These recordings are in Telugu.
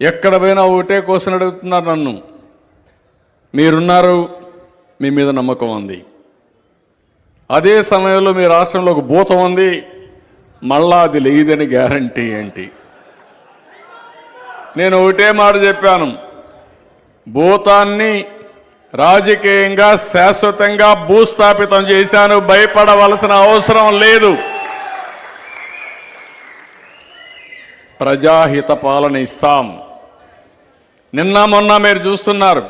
ఎక్కడ పోయినా ఒకటే కోసం అడుగుతున్నారు నన్ను. మీరున్నారు మీ మీద నమ్మకం ఉంది. అదే సమయంలో మీ రాష్ట్రంలో ఒక భూతం ఉంది. మళ్ళా అది లేదని గ్యారంటీ ఏంటి? నేను ఒకటే మాట చెప్పాను. భూతాన్ని రాజకీయంగా శాశ్వతంగా భూస్థాపితం చేశాను. భయపడవలసిన అవసరం లేదు. ప్రజాహిత పాలన ఇస్తాం. నిన్న మొన్న మీరు చూస్తున్నారు.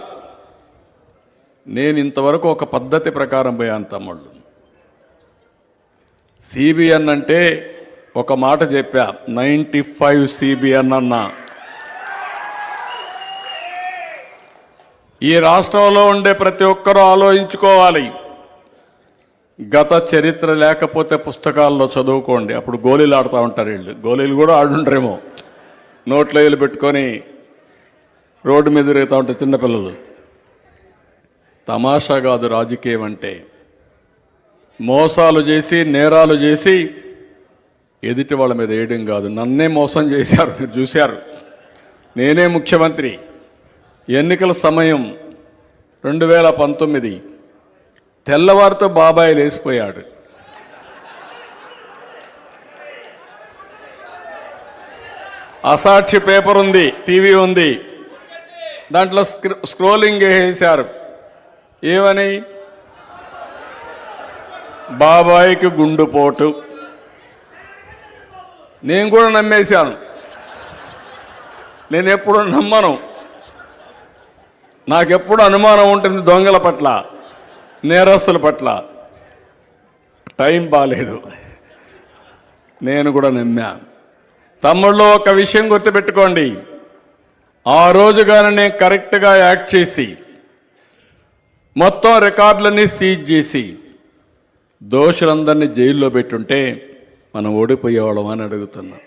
నేను ఇంతవరకు ఒక పద్ధతి ప్రకారం పోయాను తమ్ముళ్ళు సిబిఎన్ అంటే ఒక మాట చెప్పా నైంటీ ఫైవ్ సిబిఎన్ అన్నా. ఈ రాష్ట్రంలో ఉండే ప్రతి ఒక్కరూ ఆలోచించుకోవాలి. గత చరిత్ర లేకపోతే పుస్తకాల్లో చదువుకోండి. అప్పుడు గోళీలు ఆడుతూ ఉంటారు వీళ్ళు. గోళీలు కూడా ఆడుంటారేమో నోట్లో వేలు పెట్టుకొని రోడ్డు మీద తిరుగుతూ ఉంటారు చిన్నపిల్లలు తమాషా కాదు రాజకీయం అంటే. మోసాలు చేసి నేరాలు చేసి ఎదుటి వాళ్ళ మీద వేయడం కాదు. నన్నే మోసం చేశారు మీరు చూశారు. నేనే ముఖ్యమంత్రి. ఎన్నికల సమయం రెండు వేల పంతొమ్మిది. తెల్లవారితో బాబాయ్ లేచిపోయాడు. అసాక్షి పేపర్ ఉంది టీవీ ఉంది. దాంట్లో స్క్రోలింగ్ వేసేశారు ఏమని? బాబాయికి గుండుపోటు నేను కూడా నమ్మేశాను. నేను ఎప్పుడు నమ్మను. నాకెప్పుడు అనుమానం ఉంటుంది దొంగల పట్ల నేరస్తుల పట్ల. టైం బాగాలేదు నేను కూడా నమ్మా. తమ్ముళ్ళు ఒక విషయం గుర్తుపెట్టుకోండి. ఆ రోజుగానే కరెక్ట్గా యాక్ట్ చేసి మొత్తం రికార్డులన్నీ సీజ్ చేసి దోషులందరినీ జైల్లో పెట్టుంటే మనం ఓడిపోయేవాళ్ళం అని అడుగుతున్నాం.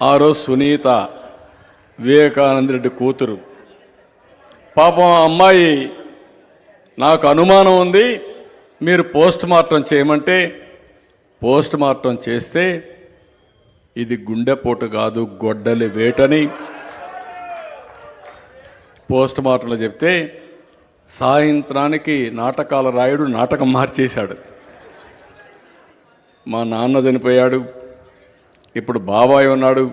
ఆ రోజు సునీత వివేకానంద రెడ్డి కూతురు. పాపం ఆ అమ్మాయి నాకు అనుమానం ఉంది మీరు పోస్ట్ మార్టం చేయమంటే పోస్ట్ మార్టం చేస్తే ఇది గుండెపోటు కాదు గొడ్డలి వేటని. పోస్ట్ మార్టంలో చెప్తే సాయంత్రానికి నాటకాల రాయుడు నాటకం మార్చేశాడు. మా నాన్న చనిపోయాడు ఇప్పుడు బాబాయ్ ఉన్నాడు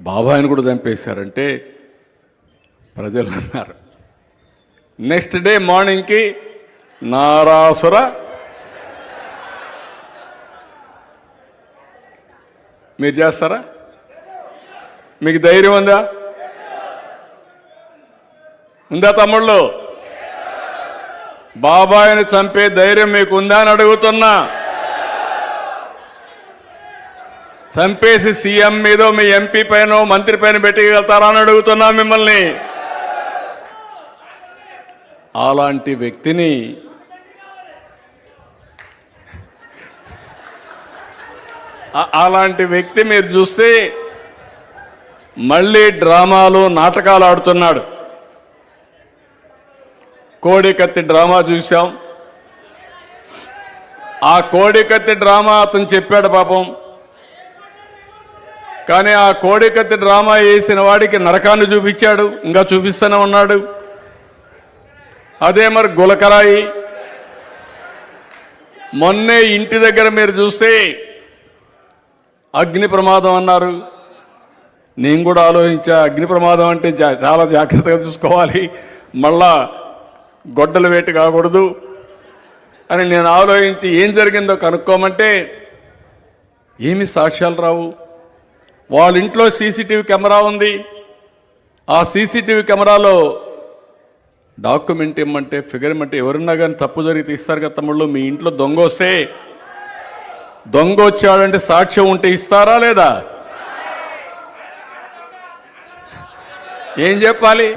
బాబాయిని కూడా చంపేశారంటే ప్రజలు అన్నారు. నెక్స్ట్ డే మార్నింగ్కి నారాసుర మీరు చేస్తారా? మీకు ధైర్యం ఉందా? ఉందా తమ్ముళ్ళు? బాబాయిని చంపే ధైర్యం మీకు ఉందా అని అడుగుతున్నా. చంపేసి సీఎం మీదో మీ ఎంపీ పైన మంత్రి పైన పెట్టగలుగుతారా అని అడుగుతున్నా మిమ్మల్ని. అలాంటి వ్యక్తిని అలాంటి వ్యక్తి మీరు చూస్తే మళ్ళీ డ్రామాలు నాటకాలు ఆడుతున్నాడు. కోడికత్తి డ్రామా చూసాం ఆ కోడికత్తి డ్రామా అతను చెప్పాడు పాపం. కానీ ఆ కోడికత్తి డ్రామా వేసిన వాడికి నరకాన్ని చూపించాడు ఇంకా చూపిస్తూనే ఉన్నాడు. అదే మరి గులకరాయి. మొన్నే ఇంటి దగ్గర మీరు చూస్తే అగ్ని ప్రమాదం అన్నారు. నేను కూడా ఆలోచించా అగ్ని ప్రమాదం అంటే చాలా జాగ్రత్తగా చూసుకోవాలి. మళ్ళా గొడ్డలు వేటు కాకూడదు. అని నేను ఆలోచించి ఏం జరిగిందో కనుక్కోమంటే ఏమి సాక్ష్యాలు రావు. వాళ్ళ ఇంట్లో సీసీటీవీ కెమెరా ఉంది. ఆ సీసీటీవీ కెమెరాలో డాక్యుమెంట్ ఇమ్మంటే ఫిగర్ ఇమ్మంటే ఎవరున్నా కానీ తప్పు జరిగితే ఇస్తారు కదా తమ్ముళ్ళు మీ ఇంట్లో దొంగ వస్తే దొంగ వచ్చాడంటే సాక్ష్యం ఉంటే ఇస్తారా లేదా? ఏం చెప్పాలి?